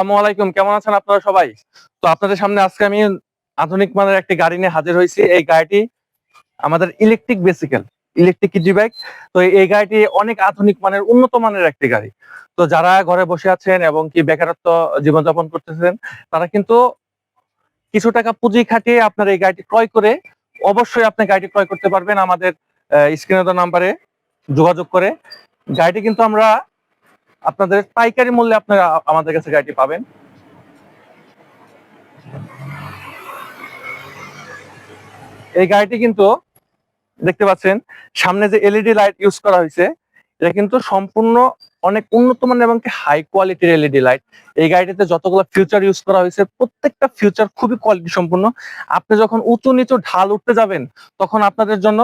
আসসালামু কেমন আছেন আপনারা সবাই? তো আপনাদের সামনে আজকে আমি আধুনিক মানের একটি গাড়ি নিয়ে হাজির হয়েছি। এই গাড়িটি আমাদের ইলেকট্রিক বেসিক্যাল ইলেকট্রিক কিজি তো এই গাড়িটি অনেক আধুনিক মানের, উন্নত মানের একটি গাড়ি। তো যারা ঘরে বসে আছেন এবং কি বেকারত্ব জীবনযাপন করতেছেন, তারা কিন্তু কিছু টাকা পুঁজি খাটিয়ে আপনার এই গাড়িটি ক্রয় করে অবশ্যই আপনি গাড়িটি ক্রয় করতে পারবেন। আমাদের স্ক্রিনে নাম্বারে যোগাযোগ করে। গাড়িটি কিন্তু আমরা আপনাদের পাইকারি মূল্যে আপনারা আমাদের কাছে গাড়িটি পাবেন। এই গাড়িটি কিন্তু দেখতে পাচ্ছেন, সামনে যে এলইডি লাইট ইউজ করা হয়েছে, এটা কিন্তু সম্পূর্ণ অনেক উন্নত মানের এবং হাই কোয়ালিটির এলইডি লাইট এই গাড়িটিতে যতগুলো ফিউচার ইউজ করা হয়েছে, প্রত্যেকটা ফিউচার খুবই কোয়ালিটি সম্পূর্ণ। আপনি যখন উঁচু নিচু ঢাল উঠতে যাবেন, তখন আপনাদের জন্য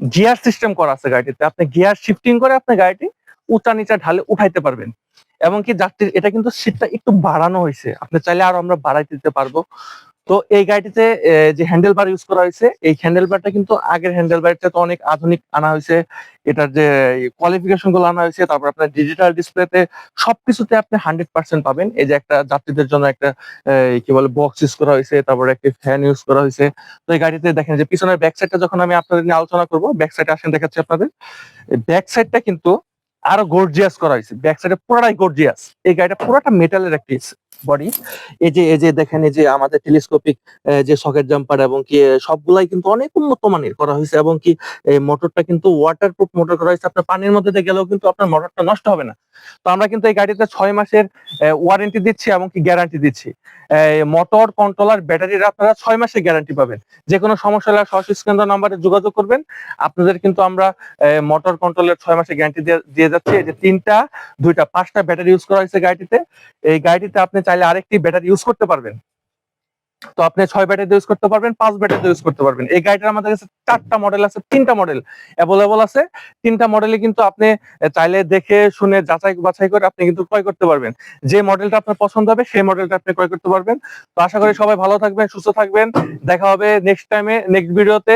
গিয়ার সিস্টেম করা আছে গাড়িটিতে। আপনি গিয়ার শিফটিং করে আপনি গাড়িটি উঁচা নিচা ঢালে উঠাইতে পারবেন। এমনকি যাত্রীর, এটা কিন্তু সিটটা একটু বাড়ানো হয়েছে। আপনি চাইলে আরও আমরা বাড়াইতে দিতে পারব। তো এই গাড়িটিতে যে হ্যান্ডেল বার ইউজ করা হয়েছে, এই হ্যান্ডেল বারটা কিন্তু আগের হ্যান্ডেল বারটা তো অনেক আধুনিক আনা হয়েছে। এটার যে কোয়ালিফিকেশনগুলো আনা হয়েছে, তারপর আপনার ডিজিটাল ডিসপ্লেতে সবকিছুতে আপনি হান্ড্রেড পার্সেন্ট পাবেন। এই যে একটা যাত্রীদের জন্য একটা কি বলে বক্স ইউজ করা হয়েছে, তারপর একটা ফ্যান ইউজ করা হয়েছে। তো এই গাড়িতে দেখেন যে, পিছনের ব্যাক সাইডটা যখন আমি আপনাদের নিয়ে আলোচনা করব ব্যাক সাইডে আসেন দেখাচ্ছি আপনাদের। ব্যাক সাইডটা কিন্তু আরও গর্জিয়াস করা হয়েছে। ব্যাক সাইডে পুরোটাই গর্জিয়াস এই গাড়িটা পুরোটা মেটালের একটি বডি এই যে এই যে দেখেন, এই যে আমাদের টেলিস্কোপিক যে সকেট জাম্পার এবং কি সবগুলাই কিন্তু অনেক উন্নত মানের করা হয়েছে এবং কি মোটরটা কিন্তু ওয়াটার প্রুফ মোটর করা হয়েছে। আপনার পানির মধ্যে গেলেও কিন্তু আপনার মোটরটা নষ্ট হবে না। তো আমরা কিন্তু এই গাড়িতে ছয় মাসের ওয়ারেন্টি দিচ্ছি এবং কি গ্যারান্টি দিচ্ছি। মোটর কন্ট্রোলার ব্যাটারির আপনারা ছয় মাসের গ্যারান্টি পাবেন। যে কোনো সমস্যা হলে সরাসরি কেন্দ্র নাম্বারে যোগাযোগ করবেন। আপনাদের কিন্তু আমরা মোটর কন্ট্রোলের ছয় মাসের গ্যারান্টি দিয়ে যাচ্ছি। এই যে তিনটা, দুইটা, পাঁচটা ব্যাটারি ইউজ করা হয়েছে গাড়িটিতে এই গাড়িটিতে আপনি চাইলে আরেকটি ব্যাটারি ইউজ করতে পারবেন। তো আপনি ছয় ব্যাটারি ইউজ করতে পারবেন, পাঁচ ব্যাটারি ইউজ করতে পারবেন। এই গাড়িটার আমাদের কাছে চারটা মডেল আছে, তিনটা মডেল অ্যাভেলেবল আছে। তিনটা মডেলে কিন্তু আপনি চাইলে দেখে, শুনে, যাচাই, বাছাই করে আপনি কিন্তু ক্রয় করতে পারবেন। যে মডেলটা আপনার পছন্দ হবে, সেই মডেলটা আপনি ক্রয় করতে পারবেন। তো আশা করি সবাই ভালো থাকবেন, সুস্থ থাকবেন। দেখা হবে নেক্সট টাইমে নেক্সট ভিডিওতে